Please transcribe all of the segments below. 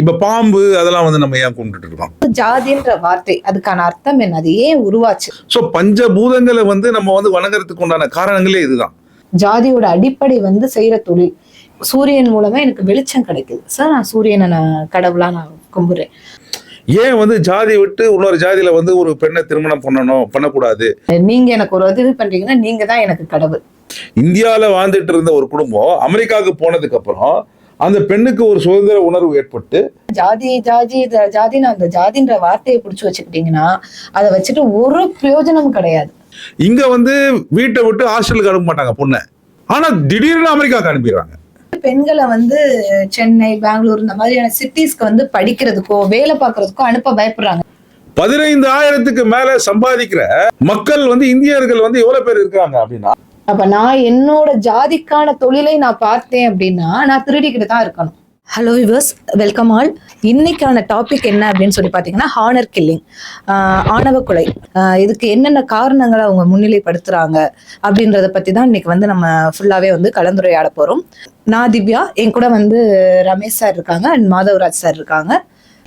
இப்ப பாம்பு அதெல்லாம் வந்து நம்ம ஏன் கும்பிட்டுட்டு இருக்கோம்? ஜாதின்ற வார்த்தை அதுக்கான அர்த்தம் என்ன? அது ஏன் உருவாச்சு? ஸோ பஞ்சபூதங்களை வந்து நம்ம வந்து வணங்குறதுக்கு உண்டான காரணங்களே இதுதான். ஜாதியோட அடிப்படை வந்து செய்யற தொழில். சூரியன் மூலமா எனக்கு வெளிச்சம் கிடைக்குது. சார் நான் சூரியனை நான் கடவுளா நான் கும்புறேன் ஏன் வந்து ஜாதி விட்டு இன்னொரு ஜாதியில வந்து ஒரு பெண்ணை திருமணம் பண்ணணும் பண்ணக்கூடாது? நீங்க எனக்கு ஒரு உதவி பண்றீங்கன்னா நீங்க தான் எனக்கு கடவுள். இந்தியாவில் வாழ்ந்துட்டு இருந்த ஒரு குடும்பம் அமெரிக்காவுக்கு போனதுக்கு அப்புறம் அந்த பெண்ணுக்கு ஒரு சுதந்திர உணர்வு ஏற்பட்டு ஜாதி ஜாதி ஜாதின்னு அந்த ஜாதின்ற வார்த்தையை பிடிச்சி வச்சுக்கிட்டீங்கன்னா அதை வச்சுட்டு ஒரு பிரயோஜனமும் கிடையாது. இங்க வந்து வீட்டை விட்டு ஹாஸ்டலுக்கு அனுப்ப மாட்டாங்க பொண்ணை. ஆனா திடீர்னு அமெரிக்காவுக்கு அனுப்பிடுறாங்க. பெண்களை வந்து சென்னை பெங்களூர் இந்த மாதிரியான சிட்டிஸ்க்கு வந்து படிக்கிறதுக்கோ வேலை பார்க்கறதுக்கோ அனுப்ப பயப்படுறாங்க. பதினைந்து ஆயிரத்துக்கு மேல சம்பாதிக்கிற மக்கள் வந்து இந்தியர்கள் வந்து எவ்வளவு பேர் இருக்காங்க அப்படின்னா அப்ப நான் என்னோட ஜாதிக்கான தொழிலை நான் பார்த்தேன் அப்படின்னா நான் திருடிக்கிட்டு தான் இருக்கணும். ஹலோ விவர்ஸ் வெல்கம் ஆல் இன்னைக்கான டாபிக் என்ன அப்படின்னு சொல்லி பார்த்தீங்கன்னா ஹானர் கில்லிங் ஆணவ கொலை. இதுக்கு என்னென்ன காரணங்களை அவங்க முன்னிலைப்படுத்துறாங்க அப்படின்றத பத்தி தான் இன்னைக்கு வந்து நம்ம ஃபுல்லாவே வந்து கலந்துரையாட போறோம். நான் திவ்யா என் கூட வந்து ரமேஷ் சார் இருக்காங்க அண்ட் மாதவராஜ் சார் இருக்காங்க.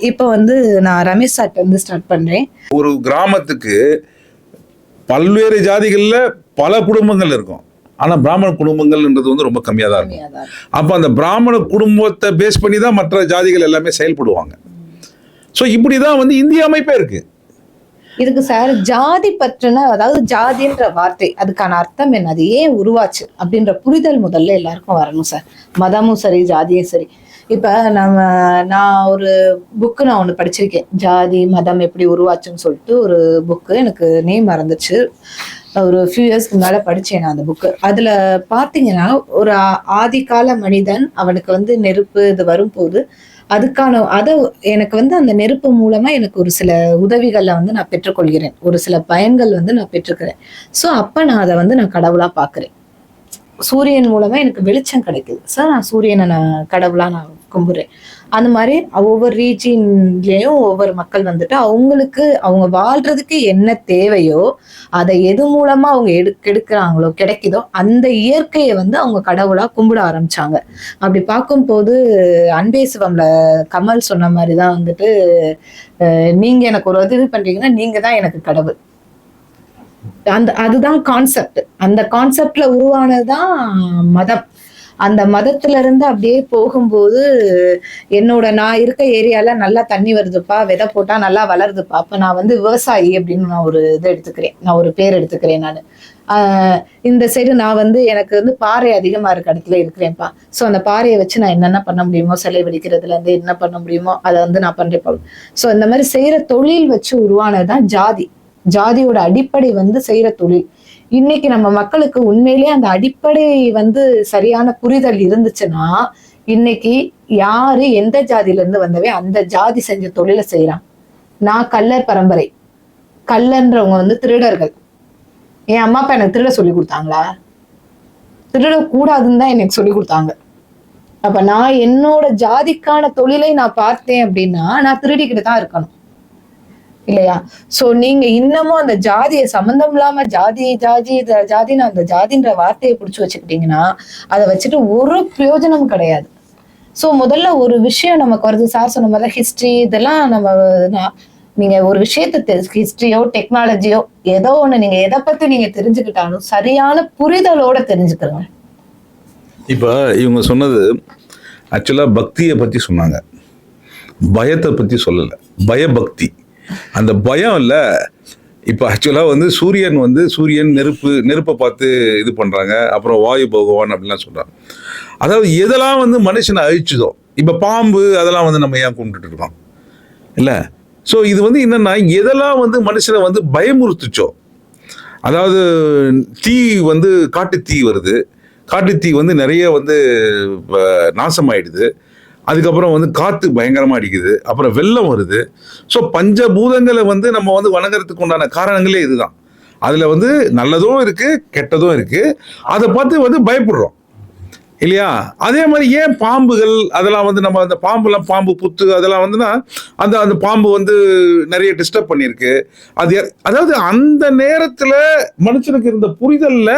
இப்போ வந்து நான் ரமேஷ் சார்ட்ட இருந்து ஸ்டார்ட் பண்றேன். ஒரு கிராமத்துக்கு பல்வேறு ஜாதிகள்ல பல குடும்பங்கள் இருக்கும். ஆனா பிராமண குடும்பங்கள்ன்றது வந்து ரொம்ப கம்மியா தான் இருக்கும். அப்ப அந்த பிராமண குடும்பத்தை பேஸ் பண்ணி தான் மற்ற ஜாதிகள் எல்லாமே செயல்படுவாங்க. ஸோ இப்படிதான் வந்து இந்திய அமைப்பே இருக்கு. இதுக்கு சார் ஜாதி பற்றின அதாவது ஜாதின்ற வார்த்தை அதுக்கான அர்த்தம் என்ன? அது ஏன் உருவாச்சு? அப்படின்ற புரிதல் முதல்ல எல்லாருக்கும் வரணும் சார் மதமும் சரி ஜாதியும் சரி. இப்ப நம்ம நான் ஒரு புக்கு நான் ஒன்று படிச்சிருக்கேன். ஜாதி மதம் எப்படி உருவாச்சுன்னு சொல்லிட்டு ஒரு புக்கு எனக்கு நேம் மறந்துச்சு. ஒரு ஃபியூ இயர்ஸ்க்கு மேல படிச்சேன் நான் அந்த புக்கு அதுல பாத்தீங்கன்னா ஒரு ஆதிகால மனிதன் அவனுக்கு வந்து நெருப்பு இது வரும்போது அதுக்கான அதை எனக்கு வந்து அந்த நெருப்பு மூலமா எனக்கு ஒரு சில உதவிகளை வந்து நான் பெற்றுக்கொள்கிறேன். ஒரு சில பயன்கள் வந்து நான் பெற்றுக்கிறேன். ஸோ அப்ப நான் அதை வந்து நான் கடவுளா பார்க்குறேன் சூரியன் மூலமா எனக்கு வெளிச்சம் கிடைக்குது. சார் நான் சூரியனை நான் கடவுளா நான் கும்புறேன். அந்த மாதிரி ஒவ்வொரு ரீஜின்லேயும் ஒவ்வொரு மக்கள் வந்துட்டு அவங்களுக்கு அவங்க வாழ்றதுக்கு என்ன தேவையோ அதை எது மூலமா அவங்க எடு கெடுக்கிறாங்களோ கிடைக்குதோ அந்த இயற்கையை வந்து அவங்க கடவுளா கும்பிட ஆரம்பிச்சாங்க. அப்படி பார்க்கும்போது அன்பே சிவம்ல கமல் சொன்ன மாதிரி தான் வந்துட்டு நீங்க எனக்கு ஒரு உதவி பண்றீங்கன்னா நீங்க தான் எனக்கு கடவுள். அந்த அதுதான் கான்செப்ட் அந்த கான்செப்ட்ல உருவானதுதான் மதம். அந்த மதத்துல இருந்து அப்படியே போகும்போது என்னோட நான் இருக்க ஏரியால நல்லா தண்ணி வருதுப்பா விதை போட்டா நல்லா வளருதுப்பா. அப்ப நான் வந்து விவசாயி அப்படின்னு நான் ஒரு இது எடுத்துக்கிறேன். நான் ஒரு பேர் எடுத்துக்கிறேன் நான். இந்த சைடு நான் வந்து எனக்கு வந்து பாறை அதிகமா இருக்க இடத்துல இருக்கிறேன்ப்பா. ஸோ அந்த பாறையை வச்சு நான் என்னென்ன பண்ண முடியுமோ சிலை வெடிக்கிறதுல இருந்து என்ன பண்ண முடியுமோ அதை வந்து நான் பண்றேன் ஸோ இந்த மாதிரி செய்யற தொழில் வச்சு உருவானதுதான் ஜாதி. ஜாதியோட அடிப்படை வந்து செய்யற தொழில். இன்னைக்கு நம்ம மக்களுக்கு உண்மையிலேயே அந்த அடிப்படை வந்து சரியான புரிதல் இருந்துச்சுன்னா இன்னைக்கு யாரு எந்த ஜாதியில இருந்து வந்தவே அந்த ஜாதி செஞ்ச தொழிலை செய்யறான் நான் கல்லர் பரம்பரை. கல்லன்றவங்க வந்து திருடர்கள். என் அம்மா அப்பா எனக்கு திருட சொல்லி கொடுத்தாங்களா? திருடக்கூடாதுன்னு தான் எனக்கு சொல்லி கொடுத்தாங்க. அப்ப நான் என்னோட ஜாதிக்கான தொழிலை நான் பார்த்தேன் அப்படின்னா நான் திருடிக்கிட்டு தான் இருக்கணும். இல்லையா? சோ நீங்க இன்னமும் அந்த ஜாதியை சம்பந்தம் இல்லாம ஜாதி ஜாதி ஜாதின்னு அந்த ஜாதின்ற வார்த்தையை பிடிச்சி வச்சுக்கிட்டீங்கன்னா அதை வச்சுட்டு ஒரு பிரயோஜனம் கிடையாது. சோ முதல்ல ஒரு விஷயம் நமக்கு வருது. சார் சொன்ன மாதிரி ஹிஸ்ட்ரி இதெல்லாம் நம்ம நீங்க ஒரு விஷயத்த ஹிஸ்டரியோ டெக்னாலஜியோ ஏதோ ஒண்ணு நீங்க எதை பத்தி நீங்க தெரிஞ்சுக்கிட்டாலும் சரியான புரிதலோட தெரிஞ்சுக்கிறோம் இப்போ இவங்க சொன்னது ஆக்சுவலாக பக்தியை பத்தி சொன்னாங்க. பயத்தை பத்தி சொல்லலை. பயபக்தி. அந்த பயம் இல்லை. இப்போ ஆக்சுவலாக வந்து சூரியன் வந்து சூரியன் நெருப்பு நெருப்பை பார்த்து இது பண்ணுறாங்க அப்புறம் வாயு பகவான் அப்படிலாம் சொல்கிறாங்க அதாவது எதெல்லாம் வந்து மனுஷனை அழிச்சுதோ இப்போ பாம்பு அதெல்லாம் வந்து நம்ம ஏன் கும்பிட்டுட்டு இருக்கோம்? இல்லை? ஸோ இது வந்து என்னென்னா எதெல்லாம் வந்து மனுஷனை வந்து பயமுறுத்துச்சோ அதாவது தீ வந்து காட்டு தீ வருது. காட்டு தீ வந்து நிறைய வந்து நாசமாயிடுது. அதுக்கப்புறம் வந்து காற்று பயங்கரமாக அடிக்குது. அப்புறம் வெள்ளம் வருது. ஸோ பஞ்சபூதங்களை வந்து நம்ம வந்து வணங்குறதுக்கு உண்டான காரணங்களே இதுதான். அதில் வந்து நல்லதும் இருக்குது கெட்டதும் இருக்குது அதை பார்த்து வந்து பயப்படுறோம். இல்லையா? அதே மாதிரி ஏன் பாம்புகள் அதெல்லாம் வந்து நம்ம அந்த பாம்புலாம் பாம்பு புத்து அதெல்லாம் வந்துன்னா அந்த அந்த பாம்பு வந்து நிறைய டிஸ்டர்ப் பண்ணியிருக்கு. அது அதாவது அந்த நேரத்தில் மனுஷனுக்கு இருந்த புரிதலில்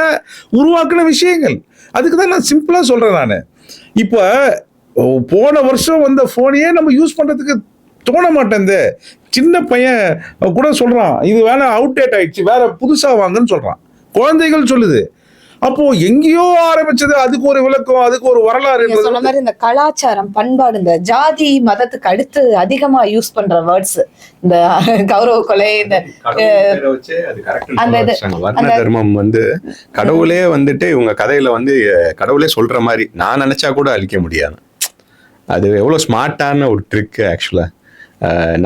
உருவாக்கின விஷயங்கள். அதுக்கு தான் நான் சிம்பிளாக சொல்கிறேன் நான். இப்போ போன வருஷம் வந்த ஃபோனையே நம்ம யூஸ் பண்றதுக்கு தோண மாட்டேங்குது சின்ன பையன் கூட சொல்றான் இது வேணா அவுடேட் ஆயிடுச்சு வேற புதுசா வாங்கன்னு சொல்றான். குழந்தைகள் சொல்லுது. அப்போ எங்கேயோ ஆரம்பிச்சது அதுக்கு ஒரு விளக்கம் அதுக்கு ஒரு வரலாறு சொன்ன மாதிரி இந்த கலாச்சாரம் பண்பாடு இந்த ஜாதி மதத்துக்கு அடுத்து அதிகமா யூஸ் பண்ற வேர்ட்ஸ் இந்த கௌரவ கொலை இந்த அந்த. வர்ண தர்மம் வந்து கடவுளே வந்துட்டு இவங்க கதையில வந்து கடவுளே சொல்ற மாதிரி நான் நினைச்சா கூட அழிக்க முடியாது. அது எவ்வளவு ஸ்மார்ட்டான ஒரு ட்ரிக் ஆக்சுவலா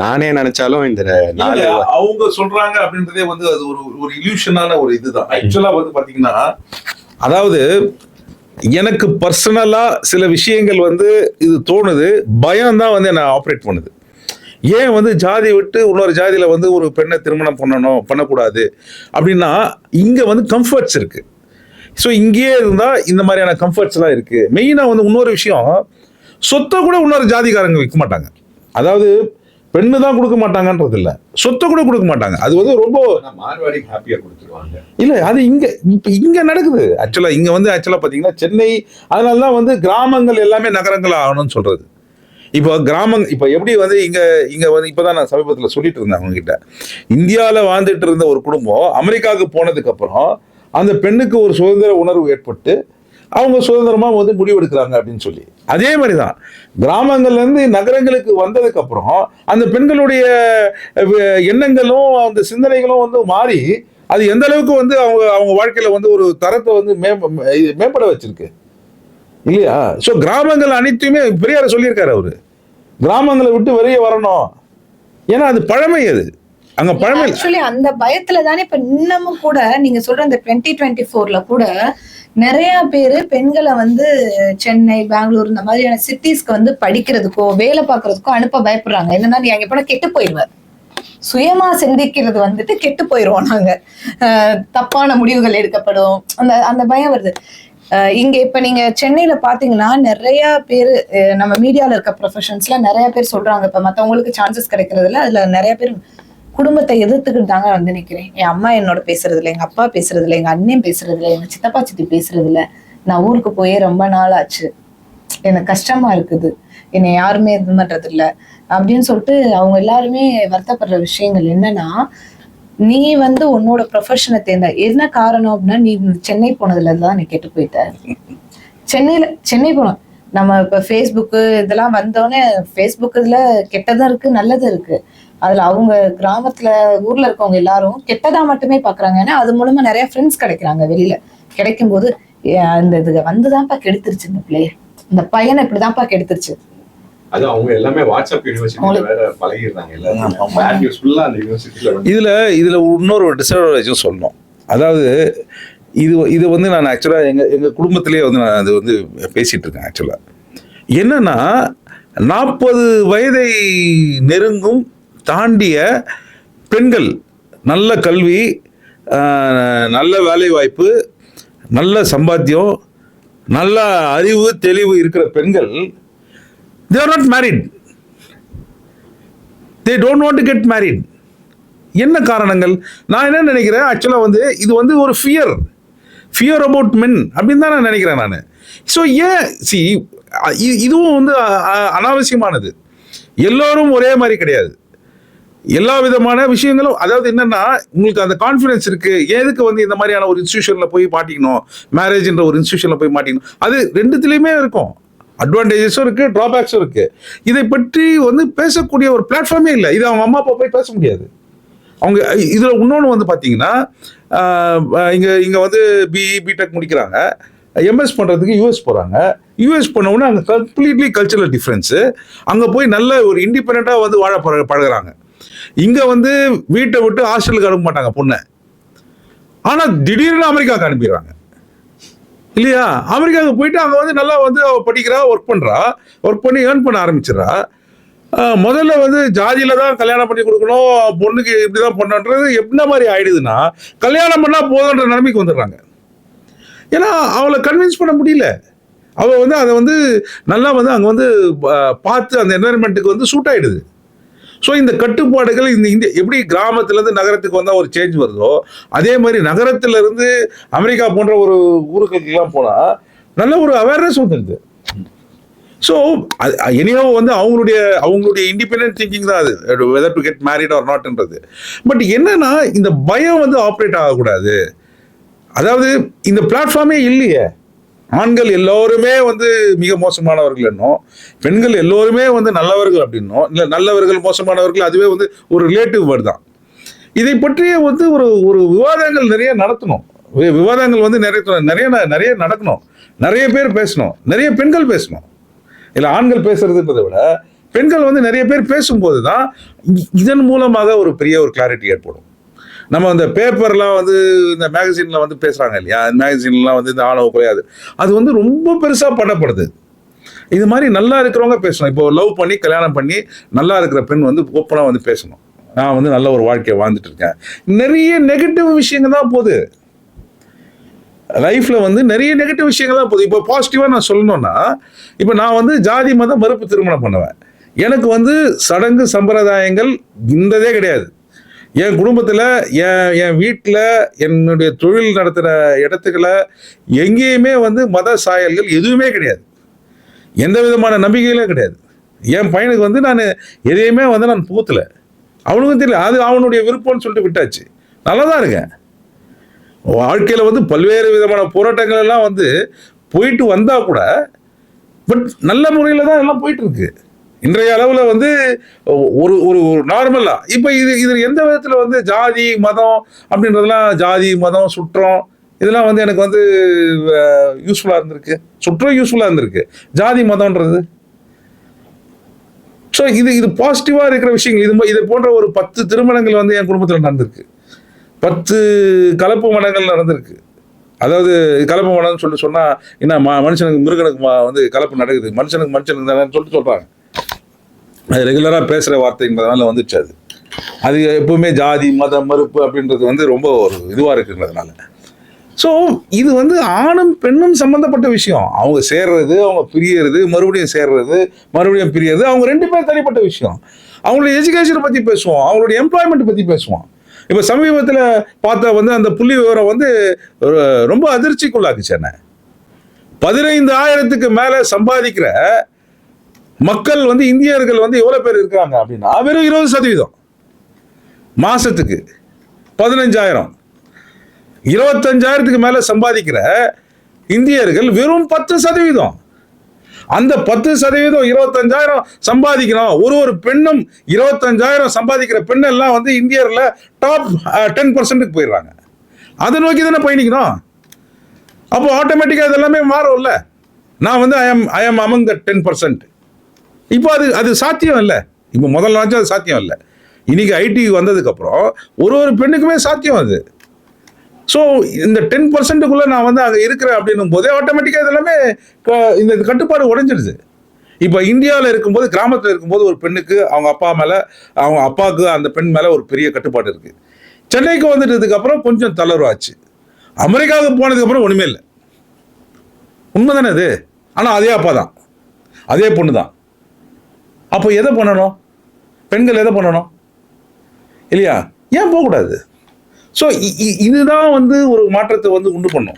நானே நினைச்சாலும் இந்த நாலு அவங்க சொல்றாங்க அப்படின்றதே வந்து அது ஒரு ஒரு இல்யூஷனான ஒரு இதுதான். ஆக்சுவலா வந்து பாத்தீங்கன்னா அதாவது எனக்கு பர்சனலா சில விஷயங்கள் வந்து இது தோணுது. பயம் தான் வந்து என்ன ஆப்ரேட் பண்ணுது. ஏன் வந்து ஜாதி விட்டு இன்னொரு ஜாதியில வந்து ஒரு பெண்ணை திருமணம் பண்ணணும் பண்ணக்கூடாது அப்படின்னா இங்க வந்து கம்ஃபர்ட்ஸ் இருக்கு. ஸோ இங்கேயே இருந்தா இந்த மாதிரியான கம்ஃபர்ட்ஸ் எல்லாம் இருக்கு. மெயினா வந்து இன்னொரு விஷயம் சொத்தை கூட இன்னொரு ஜாதிக்காரங்க விற்க மாட்டாங்க. அதாவது பெண்ணு தான் கொடுக்க மாட்டாங்கன்றது இல்ல சொத்தை கூட கொடுக்க மாட்டாங்க. அது வந்து ரொம்ப இல்ல அது இங்க இப்ப இங்க நடக்குது. ஆக்சுவலா இங்க வந்து ஆக்சுவலா பாத்தீங்கன்னா சென்னை அதனால தான் வந்து கிராமங்கள் எல்லாமே நகரங்கள் ஆகணும்னு சொல்றது. இப்போ கிராமங் இப்போ எப்படி வந்து இங்க இங்க வந்து இப்பதான் நான் சமீபத்தில் சொல்லிட்டு இருந்தேன் அவங்க கிட்ட இந்தியாவில் வாழ்ந்துட்டு இருந்த ஒரு குடும்பம் அமெரிக்காவுக்கு போனதுக்கு அப்புறம் அந்த பெண்ணுக்கு ஒரு சுதந்திர உணர்வு ஏற்பட்டு அவங்க சுதந்திரமா வந்து முடிவெடுக்கிறாங்க அப்படின்னு சொல்லி. அதே மாதிரி தான் கிராமங்கள்ல இருந்து நகரங்களுக்கு வந்ததுக்கப்புறம் அந்த பெண்களுடைய எண்ணங்களும் அந்த சிந்தனைகளும் வந்து மாறி அது எந்த அளவுக்கு வந்து அவங்க அவங்க வாழ்க்கையில வந்து ஒரு தரத்தை வந்து மேம்ப மேம்பட வச்சிருக்கு. இல்லையா? ஸோ கிராமங்கள் அனைத்தையுமே பெரியார் சொல்லியிருக்காரு அவரு. கிராமங்களை விட்டு வெளியே வரணும். ஏன்னா அது பழமை அது. அங்க பழமை ஆக்சுவலி அந்த பயத்துல தானே இப்ப இன்னமும் கூட நீங்க சொல்ற அந்த டுவெண்ட்டி டுவெண்ட்டி ஃபோர்ல கூட நிறைய பேரு பெண்களை வந்து சென்னை பெங்களூர் இந்த மாதிரியான சிட்டிஸ்க்கு வந்து படிக்கிறதுக்கோ வேலை பார்க்கறதுக்கோ அனுப்ப பயப்படுறாங்க. என்னன்னா நீ அங்க போனா கெட்டு போயிடுவார். சுயமா சிந்திக்கிறது வந்துட்டு கெட்டு போயிடுவோம் நாங்க. தப்பான முடிவுகள் எடுக்கப்படும். அந்த அந்த பயம் வருது. இங்க இப்ப நீங்க சென்னையில பாத்தீங்கன்னா நிறைய பேர் நம்ம மீடியால இருக்க ப்ரொஃபஷன்ஸ்ல நிறைய பேர் சொல்றாங்க. இப்ப மத்தவங்களுக்கு சான்சஸ் கிடைக்கிறதுல அதுல நிறைய பேர் குடும்பத்தை எதிர்த்துக்கிட்டு தாங்க வந்து நிக்கிறேன். என் அம்மா என்னோட பேசுறது இல்லை எங்க அப்பா பேசுறது இல்லை எங்க அண்ணன் பேசுறது இல்லை எங்க சித்தப்பா சித்தி பேசுறது இல்லை நான் ஊருக்கு போயே ரொம்ப நாள் ஆச்சு. எனக்கு கஷ்டமா இருக்குது. என்னை யாருமே இது பண்றது இல்லை அப்படின்னு சொல்லிட்டு அவங்க எல்லாருமே வருத்தப்படுற விஷயங்கள் என்னன்னா நீ வந்து உன்னோட ப்ரொஃபஷனை தேர்ந்த என்ன காரணம் அப்படின்னா நீ சென்னை போனதுல தான் நீ கெட்டு போயிட்ட. சென்னையில சென்னை போனோம். நம்ம இப்ப ஃபேஸ்புக்கு இதெல்லாம் வந்தோடனே ஃபேஸ்புக் இதுல கெட்டதும் இருக்கு நல்லதும் இருக்கு. அதுல அவங்க கிராமத்துல ஊர்ல இருக்கவங்க எல்லாரும் கெட்டதா மட்டுமே பாக்குறாங்க. ஏன்னா அது மூலமா நிறைய ஃப்ரெண்ட்ஸ் கிடைக்கிறாங்க வெளியில. கிடைக்கும் போது அந்த இது வந்துதான்ப்பா கெடுத்துருச்சு இந்த பிள்ளைய. இந்த பையனை இப்படிதான்ப்பா கெடுத்துருச்சு. அது அவங்க எல்லாமே வாட்ஸ்அப் யூனிவர்சிட்டியில வேற பழகிடுறாங்க எல்லாரும். வேல்யூஸ் ஃபுல்லா அந்த யூனிவர்சிட்டியில வந்து இதுல இதுல இன்னொரு டிஸ்அட்வான்டேஜும் சொல்லணும். அதாவது இது இது வந்து நான் ஆக்சுவலா எங்க எங்க குடும்பத்திலேயே வந்து நான் அது வந்து பேசிட்டு இருக்கேன் ஆக்சுவலா என்னன்னா நாற்பது வயதை நெருங்கும் தாண்டிய பெண்கள் நல்ல கல்வி நல்ல வேலை வாய்ப்பு நல்ல சம்பாத்தியம் நல்ல அறிவு தெளிவு இருக்கிற பெண்கள் they are not married they don't want to get married என்ன காரணங்கள்? நான் என்ன நினைக்கிறேன்? ஆக்சுவலாக வந்து இது வந்து ஒரு ஃபியர் ஃபியர் அபவுட் மென் அப்படின்னு தான் நான் நினைக்கிறேன் நான். ஸோ ஏன்? சி இதுவும் வந்து அனாவசியமானது. எல்லோரும் ஒரே மாதிரி கிடையாது. எல்லா விதமான விஷயங்களும் அதாவது என்னன்னா உங்களுக்கு அந்த கான்ஃபிடன்ஸ் இருக்கு. எதுக்கு வந்து இந்த மாதிரியான ஒரு இன்ஸ்டியூஷன்ல போய் மாட்டிக்கணும்? மேரேஜ்ன்ற ஒரு இன்ஸ்டியூஷன்ல போய் மாட்டிக்கணும்? அது ரெண்டுத்துலயுமே இருக்கும். அட்வான்டேஜஸும் இருக்கு டிராபேக்ஸும் இருக்கு. இதை பற்றி வந்து பேசக்கூடிய ஒரு பிளாட்ஃபார்மே இல்லை. இது அவங்க அம்மா அப்பா போய் பேச முடியாது. அவங்க இதுல இன்னொன்று வந்து பார்த்தீங்கன்னா இங்கே இங்க இங்க வந்து பிஇ பிடெக் முடிக்கிறாங்க. எம்எஸ் பண்ணுறதுக்கு யூஎஸ் போகிறாங்க யூஎஸ் பண்ண உடனே அங்கே கம்ப்ளீட்லி கல்ச்சரல் டிஃப்ரென்ஸு அங்கே போய் நல்ல ஒரு இண்டிபெண்ட்டாக வந்து வாழ பழ பழகுறாங்க. இங்க வந்து வீட்டை விட்டு ஹாஸ்டலுக்கு அனுப்ப மாட்டாங்க பொண்ணை. ஆனா திடீர்னு அமெரிக்காவுக்கு அனுப்பிடுறாங்க. இல்லையா? அமெரிக்காவுக்கு போயிட்டு அங்கே வந்து நல்லா வந்து அவள் படிக்கிறா ஒர்க் பண்ணுறா ஒர்க் பண்ணி ஏர்ன் பண்ண ஆரம்பிச்சிடறா. முதல்ல வந்து ஜாதியில் தான் கல்யாணம் பண்ணி கொடுக்கணும் பொண்ணுக்கு இப்படி தான் பண்ணன்றது என்ன மாதிரி ஆயிடுதுன்னா கல்யாணம் பண்ணால் போதுன்ற நிலைமைக்கு வந்துடுறாங்க. ஏன்னா அவளை கன்வின்ஸ் பண்ண முடியல. அவள் வந்து அதை வந்து நல்லா வந்து அங்கே வந்து பார்த்து அந்த என்வரன்மெண்ட்டுக்கு வந்து சூட் ஆகிடுது ஸோ இந்த கட்டுப்பாடுகள் இந்த இந்த எப்படி கிராமத்துலேருந்து நகரத்துக்கு வந்தால் ஒரு சேஞ்ச் வருதோ அதே மாதிரி நகரத்துல இருந்து அமெரிக்கா போன்ற ஒரு ஊருக்குலாம் போனால் நல்ல ஒரு அவேர்னஸ் வந்துடுது. ஸோ எனியோ வந்து அவங்களுடைய அவங்களுடைய இண்டிபெண்ட் திங்கிங் தான் அது. Whether to get married or நாட்ன்றது but என்னன்னா இந்த பயம் வந்து ஆப்ரேட் ஆகக்கூடாது. அதாவது இந்த பிளாட்ஃபார்மே இல்லையே. ஆண்கள் எல்லோருமே வந்து மிக மோசமானவர்கள் என்னும் பெண்கள் எல்லோருமே வந்து நல்லவர்கள் அப்படின்னும் இல்லை நல்லவர்கள் மோசமானவர்கள் அதுவே வந்து ஒரு ரிலேட்டிவ் வேர்டு தான். இதை பற்றிய வந்து ஒரு ஒரு விவாதங்கள் நிறைய நடத்தணும். விவாதங்கள் வந்து நிறைய நிறைய நிறைய நடக்கணும். நிறைய பேர் பேசணும். நிறைய பெண்கள் பேசணும். இல்லை ஆண்கள் பேசுறதுன்றதை விட பெண்கள் வந்து நிறைய பேர் பேசும்போது தான் இதன் மூலமாக ஒரு பெரிய ஒரு கிளாரிட்டி ஏற்படும். நம்ம அந்த பேப்பர்லாம் வந்து இந்த மேகசின்ல வந்து பேசுறாங்க இல்லையா? மேகசின்லாம் வந்து இந்த ஆணவ குறையாது அது வந்து ரொம்ப பெருசா பண்ணப்படுது. இது மாதிரி நல்லா இருக்கிறவங்க பேசணும். இப்போ லவ் பண்ணி கல்யாணம் பண்ணி நல்லா இருக்கிற பெண் வந்து ஓப்பனாக வந்து பேசணும். நான் வந்து நல்ல ஒரு வாழ்க்கையை வாழ்ந்துட்டு இருக்கேன். நிறைய நெகட்டிவ் விஷயங்கள் தான் போகுது. லைஃப்ல வந்து நிறைய நெகட்டிவ் விஷயங்கள் தான் போகுது. இப்போ பாசிட்டிவா நான் சொல்லணும்னா இப்போ நான் வந்து ஜாதி மதம் மறுப்பு திருமணம் பண்ணுவேன். எனக்கு வந்து சடங்கு சம்பிரதாயங்கள் இந்ததே கிடையாது. என் குடும்பத்தில் என் என் வீட்டில் என்னுடைய தொழில் நடத்துகிற இடத்துக்களை எங்கேயுமே வந்து மத சாயல்கள் எதுவுமே கிடையாது. எந்த விதமான நம்பிக்கைகளே கிடையாது. என் பையனுக்கு வந்து நான் எதையுமே வந்து நான் பூத்தலை அவனுக்கும் தெரியல. அது அவனுடைய விருப்பம்னு சொல்லிட்டு விட்டாச்சு. நல்லா தான் இருக்கேன். வாழ்க்கையில் வந்து பல்வேறு விதமான போராட்டங்கள் எல்லாம் வந்து போயிட்டு வந்தால் கூட பட் நல்ல முறையில் தான் எல்லாம் போயிட்டு இருக்கு. இன்றைய அளவில் வந்து ஒரு ஒரு ஒரு நார்மலாக இப்போ இது இது எந்த விதத்தில் வந்து ஜாதி மதம் அப்படின்றதெல்லாம் ஜாதி மதம் சுற்றம் இதெல்லாம் வந்து எனக்கு வந்து யூஸ்ஃபுல்லாக இருந்திருக்கு. சுற்றம் யூஸ்ஃபுல்லாக இருந்திருக்கு. ஜாதி மதம்ன்றது. ஸோ இது இது பாசிட்டிவாக இருக்கிற விஷயங்கள். இது இதை இது போன்ற ஒரு பத்து திருமணங்கள் வந்து என் குடும்பத்தில் நடந்திருக்கு. பத்து கலப்பு மனங்கள் நடந்திருக்கு. அதாவது கலப்பு மனம்னு சொல்லிட்டு சொன்னால் என்ன மனுஷனுக்கு மிருகனுக்கு வந்து கலப்பு நடக்குது. மனுஷனுக்கு மனுஷனுக்கு தானே சொல்லிட்டு சொல்கிறாங்க அது ரெகுலராக பேசுகிற வார்த்தைங்கிறதுனால வந்துச்சு அது. அது எப்பவுமே ஜாதி மதம் மறுப்பு அப்படின்றது வந்து ரொம்ப ஒரு இதுவாக இருக்குங்கிறதுனால. ஸோ இது வந்து ஆணும் பெண்ணும் சம்மந்தப்பட்ட விஷயம். அவங்க சேர்றது அவங்க பிரியறது மறுபடியும் சேர்றது மறுபடியும் பிரியறது அவங்க ரெண்டு பேரும் தனிப்பட்ட விஷயம். அவங்களுடைய எஜுகேஷனை பற்றி பேசுவோம் அவங்களுடைய எம்ப்ளாய்மெண்ட் பற்றி பேசுவோம். இப்போ சமீபத்தில் பார்த்தா வந்து அந்த புள்ளி விவரம் வந்து ரொம்ப அதிர்ச்சிக்குள்ளாக்குச்சு என்ன? பதினைந்து ஆயிரத்துக்கு மேலே சம்பாதிக்கிற மக்கள் வந்து இந்தியர்கள் வந்து எவ்வளோ பேர் இருக்காங்க அப்படின்னா வெறும் இருபது சதவீதம். மாதத்துக்கு பதினஞ்சாயிரம். இருபத்தஞ்சாயிரத்துக்கு மேலே சம்பாதிக்கிற இந்தியர்கள் வெறும் பத்து சதவீதம். அந்த பத்து சதவீதம் இருபத்தஞ்சாயிரம் சம்பாதிக்கணும் ஒரு ஒரு பெண்ணும் இருபத்தஞ்சாயிரம் சம்பாதிக்கிற பெண்ணெல்லாம் வந்து இந்தியரில் டாப் டென் பர்சன்ட்டுக்கு போயிடுறாங்க. அதை நோக்கி தானே பயணிக்கணும் அப்போ ஆட்டோமேட்டிக்காக இதெல்லாமே மாறும்ல. நான் வந்து I am I am among the ten percent இப்போ அது அது சாத்தியம் இல்லை. இப்போ முதல் நாச்சும் அது சாத்தியம் இல்லை. இன்னைக்கு ஐடி வந்ததுக்கப்புறம் ஒரு ஒரு பெண்ணுக்குமே சாத்தியம் அது. ஸோ இந்த டென் பர்சன்ட்டுக்குள்ளே நான் வந்து அங்கே இருக்கிறேன் அப்படின்னும் போதே ஆட்டோமேட்டிக்காக இதெல்லாமே க- இந்த கட்டுப்பாடு உடைஞ்சிடுது இப்போ இந்தியாவில் இருக்கும்போது கிராமத்தில் இருக்கும்போது ஒரு பெண்ணுக்கு அவங்க அப்பா மேலே அவங்க அப்பாவுக்கு அந்த பெண் மேலே ஒரு பெரிய கட்டுப்பாடு இருக்குது சென்னைக்கு வந்துட்டதுக்கப்புறம் கொஞ்சம் தளர்வாச்சு. அமெரிக்காவுக்கு போனதுக்கப்புறம் ஒன்றுமே இல்லை. உண்மை தானே அது? ஆனால் அதே அப்பா தான். அதே பொண்ணு தான். அப்போ எதை பண்ணணும்? பெண்கள் எதை பண்ணணும்? இல்லையா? ஏன் போகக்கூடாது? ஸோ இதுதான் வந்து ஒரு மாற்றத்தை வந்து உண்டு பண்ணும்.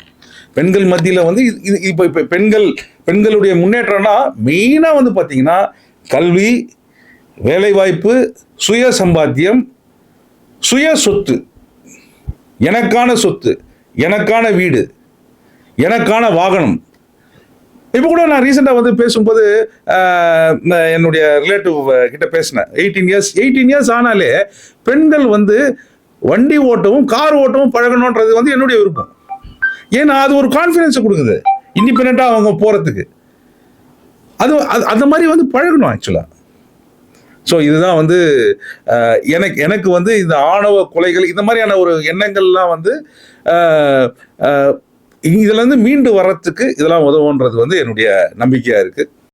பெண்கள் மத்தியில் வந்து இது- இது இப்போ இப்போ பெண்கள் பெண்களுடைய முன்னேற்றம்னா மெயினாக வந்து பார்த்தீங்கன்னா கல்வி வேலைவாய்ப்பு சுய சம்பாத்தியம் சுய சொத்து. எனக்கான சொத்து எனக்கான வீடு எனக்கான வாகனம். இப்போ கூட நான் ரீசெண்டாக வந்து பேசும்போது என்னுடைய ரிலேட்டிவ் கிட்ட பேசினேன். எயிட்டீன் இயர்ஸ் எயிட்டீன் இயர்ஸ் ஆனாலே பெண்கள் வந்து வண்டி ஓட்டவும் கார் ஓட்டவும் பழகணுன்றது வந்து என்னுடைய விருப்பம். ஏன்னா அது ஒரு கான்ஃபிடென்ஸை கொடுக்குது. இண்டிபெண்ட்டாக அவங்க போகிறதுக்கு அது அது அந்த மாதிரி வந்து பழகணும் ஆக்சுவலாக ஸோ இதுதான் வந்து எனக்கு எனக்கு வந்து இந்த ஆணவ கொலைகள் இந்த மாதிரியான ஒரு எண்ணங்கள்லாம் வந்து இதுலேருந்து மீண்டு வர்றதுக்கு இதெல்லாம் உதவுன்றது வந்து என்னுடைய நம்பிக்கையாக இருக்குது